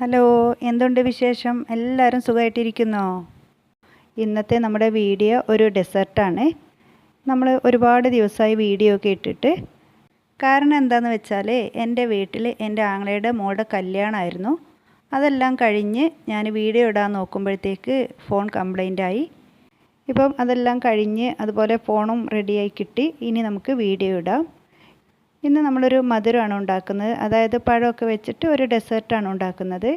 Hello എന്തുണ്ട് വിശേഷം? എല്ലാവരും സുഖമായിട്ടിരിക്കുന്നോ ഇന്നത്തെ നമ്മുടെ വീഡിയോ ഒരു ഡെസേർട്ടാണ്. നമ്മൾ ഒരുപാട് ദിവസമായി വീഡിയോ ഒക്കെ ഇട്ടിട്ട്. കാരണം എന്താണെന്ന് വെച്ചാൽ എന്റെ വീട്ടിൽ എന്റെ ആങ്ങളയുടെ മോളുടെ കല്യാണമായിരുന്നു അതെല്ലാം കഴിഞ്ഞ് ഞാൻ വീഡിയോ ഇടാൻ നോക്കുമ്പോഴത്തേക്ക് ഫോൺ കംപ്ലൈന്റായി ഇപ്പം അതെല്ലാം കഴിഞ്ഞ് അതുപോലെ ഫോണും റെഡിയായി കിട്ടി. ഇനി നമുക്ക് വീഡിയോ ഇടാം. ഇന്ന് നമ്മളൊരു മധുരമാണ് ഉണ്ടാക്കുന്നത്. അതായത് പഴമൊക്കെ വെച്ചിട്ട് ഒരു ഡെസേർട്ടാണ് ഉണ്ടാക്കുന്നത്.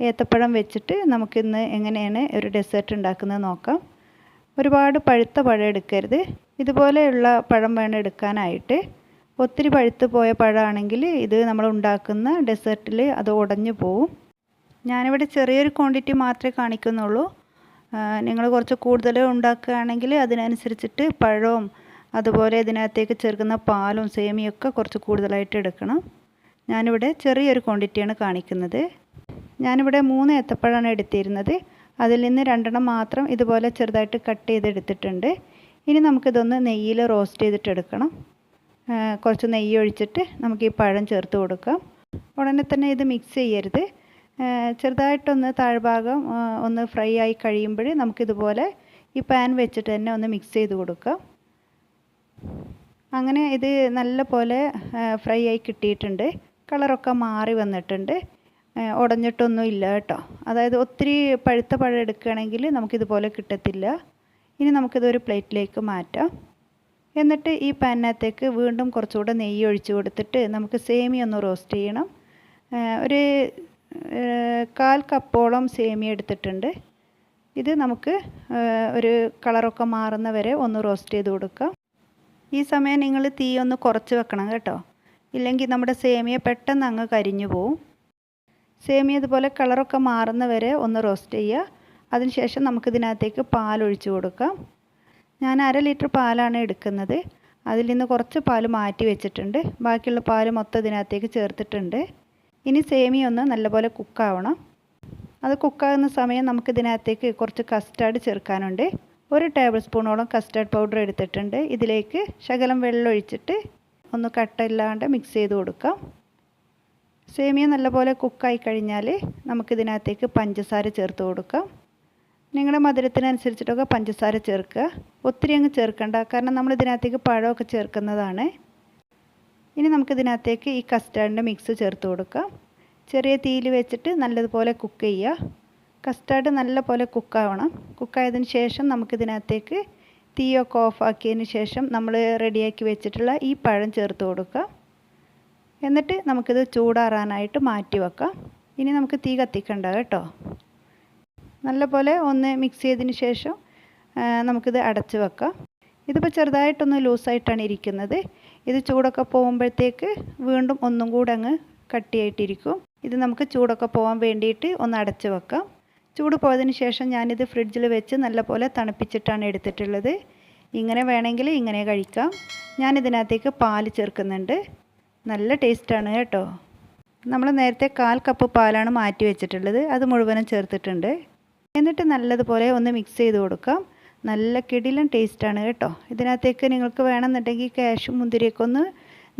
ഏത്തപ്പഴം വെച്ചിട്ട് നമുക്കിന്ന് എങ്ങനെയാണ് ഒരു ഡെസേർട്ട് ഉണ്ടാക്കുന്നത് നോക്കാം. ഒരുപാട് പഴുത്ത പഴം എടുക്കരുത്. ഇതുപോലെയുള്ള പഴം വേണം എടുക്കാനായിട്ട്. ഒത്തിരി പഴുത്ത് പോയ പഴമാണെങ്കിൽ ഇത് നമ്മൾ ഉണ്ടാക്കുന്ന ഡെസേർട്ടിൽ അത് ഉടഞ്ഞു പോവും. ഞാനിവിടെ ചെറിയൊരു ക്വാണ്ടിറ്റി മാത്രമേ കാണിക്കുന്നുള്ളൂ. നിങ്ങൾ കുറച്ച് കൂടുതൽ ഉണ്ടാക്കുകയാണെങ്കിൽ അതിനനുസരിച്ചിട്ട് പഴവും അതുപോലെ ഇതിനകത്തേക്ക് ചേർക്കുന്ന പാലും സേമിയൊക്കെ കുറച്ച് കൂടുതലായിട്ട് എടുക്കണം. ഞാനിവിടെ ചെറിയൊരു ക്വാണ്ടിറ്റിയാണ് കാണിക്കുന്നത്. ഞാനിവിടെ മൂന്ന് ഏത്തപ്പഴമാണ് എടുത്തിരുന്നത്. അതിൽ നിന്ന് രണ്ടെണ്ണം മാത്രം ഇതുപോലെ ചെറുതായിട്ട് കട്ട് ചെയ്തെടുത്തിട്ടുണ്ട്. ഇനി നമുക്കിതൊന്ന് നെയ്യിൽ റോസ്റ്റ് ചെയ്തിട്ടെടുക്കണം. കുറച്ച് നെയ്യ് ഒഴിച്ചിട്ട് നമുക്ക് ഈ പഴം ചേർത്ത് കൊടുക്കാം. ഉടനെ തന്നെ ഇത് മിക്സ് ചെയ്യരുത്. ചെറുതായിട്ടൊന്ന് താഴ്ഭാഗം ഒന്ന് ഫ്രൈ ആയി കഴിയുമ്പോൾ നമുക്കിതുപോലെ ഈ പാൻ വെച്ചിട്ട് തന്നെ ഒന്ന് മിക്സ് ചെയ്ത് കൊടുക്കാം. അങ്ങനെ ഇത് നല്ല പോലെ ഫ്രൈ ആയി കിട്ടിയിട്ടുണ്ട്. കളറൊക്കെ മാറി വന്നിട്ടുണ്ട്. ഉടഞ്ഞിട്ടൊന്നും ഇല്ല കേട്ടോ. അതായത് ഒത്തിരി പഴുത്ത പഴം എടുക്കുകയാണെങ്കിൽ നമുക്കിതുപോലെ കിട്ടത്തില്ല. ഇനി നമുക്കിതൊരു പ്ലേറ്റിലേക്ക് മാറ്റാം. എന്നിട്ട് ഈ പാനിനകത്തേക്ക് വീണ്ടും കുറച്ചുകൂടെ നെയ്യ് ഒഴിച്ച് കൊടുത്തിട്ട് നമുക്ക് സേമിയ ഒന്ന് റോസ്റ്റ് ചെയ്യണം. ഒരു കാൽ കപ്പോളം സേമിയ എടുത്തിട്ടുണ്ട്. ഇത് നമുക്ക് ഒരു കളറൊക്കെ മാറുന്ന വരെ ഒന്ന് റോസ്റ്റ് ചെയ്ത് കൊടുക്കാം. ഈ സമയം നിങ്ങൾ തീ ഒന്ന് കുറച്ച് വെക്കണം കേട്ടോ. ഇല്ലെങ്കിൽ നമ്മുടെ സേമിയ പെട്ടെന്ന് അങ്ങ് കരിഞ്ഞു പോവും. സേമിയ ഇതുപോലെ കളറൊക്കെ മാറുന്ന വരെ ഒന്ന് റോസ്റ്റ് ചെയ്യുക. അതിനുശേഷം നമുക്കിതിനകത്തേക്ക് പാൽ ഒഴിച്ച് കൊടുക്കാം. ഞാൻ അര ലിറ്റർ പാലാണ് എടുക്കുന്നത്. അതിൽ നിന്ന് കുറച്ച് പാൽ മാറ്റി വെച്ചിട്ടുണ്ട്. ബാക്കിയുള്ള പാൽ മൊത്തം ഇതിനകത്തേക്ക് ചേർത്തിട്ടുണ്ട്. ഇനി സേമിയ ഒന്ന് നല്ലപോലെ കുക്കാവണം. അത് കുക്കാകുന്ന സമയം നമുക്കിതിനകത്തേക്ക് കുറച്ച് കസ്റ്റാർഡ് ചേർക്കാനുണ്ട്. ഒരു ടേബിൾ സ്പൂണോളം കസ്റ്റാർഡ് പൗഡർ എടുത്തിട്ടുണ്ട്. ഇതിലേക്ക് ശകലം വെള്ളമൊഴിച്ചിട്ട് ഒന്ന് കട്ടയില്ലാണ്ട് മിക്സ് ചെയ്ത് കൊടുക്കാം. സേമിയ നല്ലപോലെ കുക്കായി കഴിഞ്ഞാൽ നമുക്കിതിനകത്തേക്ക് പഞ്ചസാര ചേർത്ത് കൊടുക്കാം. നിങ്ങളുടെ മധുരത്തിനനുസരിച്ചിട്ടൊക്കെ പഞ്ചസാര ചേർക്കുക. ഒത്തിരി അങ്ങ് ചേർക്കണ്ട. കാരണം നമ്മൾ ഇതിനകത്തേക്ക് പഴമൊക്കെ ചേർക്കുന്നതാണ്. ഇനി നമുക്കിതിനകത്തേക്ക് ഈ കസ്റ്റാർഡിന്റെ മിക്സ് ചേർത്ത് കൊടുക്കാം. ചെറിയ തീയിൽ വെച്ചിട്ട് നല്ലതുപോലെ കുക്ക് ചെയ്യുക. കസ്റ്റാർഡ് നല്ലപോലെ കുക്കാവണം. കുക്കായതിന് ശേഷം നമുക്കിതിനകത്തേക്ക് തീയൊക്കെ ഓഫാക്കിയതിന് ശേഷം നമ്മൾ റെഡിയാക്കി വെച്ചിട്ടുള്ള ഈ പഴം ചേർത്ത് കൊടുക്കുക. എന്നിട്ട് നമുക്കിത് ചൂടാറാനായിട്ട് മാറ്റി വെക്കാം. ഇനി നമുക്ക് തീ കത്തിക്കണ്ട കേട്ടോ. നല്ലപോലെ ഒന്ന് മിക്സ് ചെയ്തതിന് ശേഷം നമുക്കിത് അടച്ച് വെക്കാം. ഇതിപ്പോൾ ചെറുതായിട്ടൊന്ന് ലൂസായിട്ടാണ് ഇരിക്കുന്നത്. ഇത് ചൂടൊക്കെ പോകുമ്പോഴത്തേക്ക് വീണ്ടും ഒന്നും കൂടെ അങ്ങ് കട്ടിയായിട്ടിരിക്കും. ഇത് നമുക്ക് ചൂടൊക്കെ പോകാൻ വേണ്ടിയിട്ട് ഒന്ന് അടച്ച് വെക്കാം. ചൂട് പോയതിന് ശേഷം ഞാനിത് ഫ്രിഡ്ജിൽ വെച്ച് നല്ലപോലെ തണുപ്പിച്ചിട്ടാണ് എടുത്തിട്ടുള്ളത്. ഇങ്ങനെ വേണമെങ്കിൽ ഇങ്ങനെ കഴിക്കാം. ഞാൻ ഇതിനകത്തേക്ക് പാൽ ചേർക്കുന്നുണ്ട്. നല്ല ടേസ്റ്റാണ് കേട്ടോ. നമ്മൾ നേരത്തെ കാൽ കപ്പ് പാലാണ് മാറ്റി വെച്ചിട്ടുള്ളത്. അത് മുഴുവനും ചേർത്തിട്ടുണ്ട്. എന്നിട്ട് നല്ലതുപോലെ ഒന്ന് മിക്സ് ചെയ്ത് കൊടുക്കാം. നല്ല കിടിലൻ ടേസ്റ്റാണ് കേട്ടോ. ഇതിനകത്തേക്ക് നിങ്ങൾക്ക് വേണമെന്നുണ്ടെങ്കിൽ കാഷും മുന്തിരിയൊക്കെ ഒന്ന്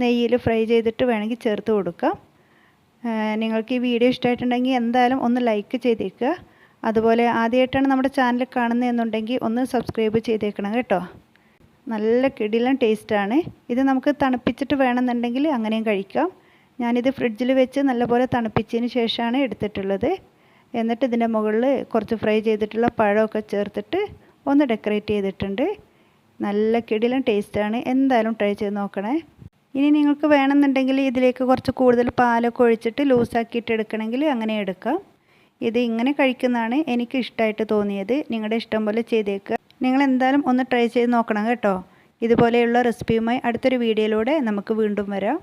നെയ്യിൽ ഫ്രൈ ചെയ്തിട്ട് വേണമെങ്കിൽ ചേർത്ത് കൊടുക്കാം. നിങ്ങൾക്ക് ഈ വീഡിയോ ഇഷ്ടമായിട്ടുണ്ടെങ്കിൽ എന്തായാലും ഒന്ന് ലൈക്ക് ചെയ്തേക്കുക. അതുപോലെ ആദ്യമായിട്ടാണ് നമ്മുടെ ചാനൽ കാണുന്നതെന്നുണ്ടെങ്കിൽ ഒന്ന് സബ്സ്ക്രൈബ് ചെയ്തേക്കണം കേട്ടോ. നല്ല കിടിലൻ ടേസ്റ്റാണ് ഇത് നമുക്ക് തണുപ്പിച്ചിട്ട് വേണമെന്നുണ്ടെങ്കിൽ അങ്ങനെയും കഴിക്കാം. ഞാനിത് ഫ്രിഡ്ജിൽ വെച്ച് നല്ലപോലെ തണുപ്പിച്ചതിന് ശേഷമാണ് എടുത്തിട്ടുള്ളത്. എന്നിട്ട് ഇതിന്റെ മുകളിൽ കുറച്ച് ഫ്രൈ ചെയ്തിട്ടുള്ള പഴമൊക്കെ ചേർത്തിട്ട് ഒന്ന് ഡെക്കറേറ്റ് ചെയ്തിട്ടുണ്ട്. നല്ല കിടിലൻ ടേസ്റ്റാണ് എന്തായാലും ട്രൈ ചെയ്ത് നോക്കണേ. ഇനി നിങ്ങൾക്ക് വേണമെന്നുണ്ടെങ്കിൽ ഇതിലേക്ക് കുറച്ച് കൂടുതൽ പാലൊക്കെ ഒഴിച്ചിട്ട് ലൂസാക്കിയിട്ട് എടുക്കണമെങ്കിൽ അങ്ങനെ എടുക്കാം. ഇത് ഇങ്ങനെ കഴിക്കുന്നതാണ് എനിക്ക് ഇഷ്ടമായിട്ട് തോന്നിയത്. നിങ്ങളുടെ ഇഷ്ടം പോലെ ചെയ്തേക്കുക നിങ്ങൾ എന്തായാലും ഒന്ന് ട്രൈ ചെയ്ത് നോക്കണം കേട്ടോ. ഇതുപോലെയുള്ള റെസിപ്പിയുമായി അടുത്തൊരു വീഡിയോയിലൂടെ നമുക്ക് വീണ്ടും വരാം.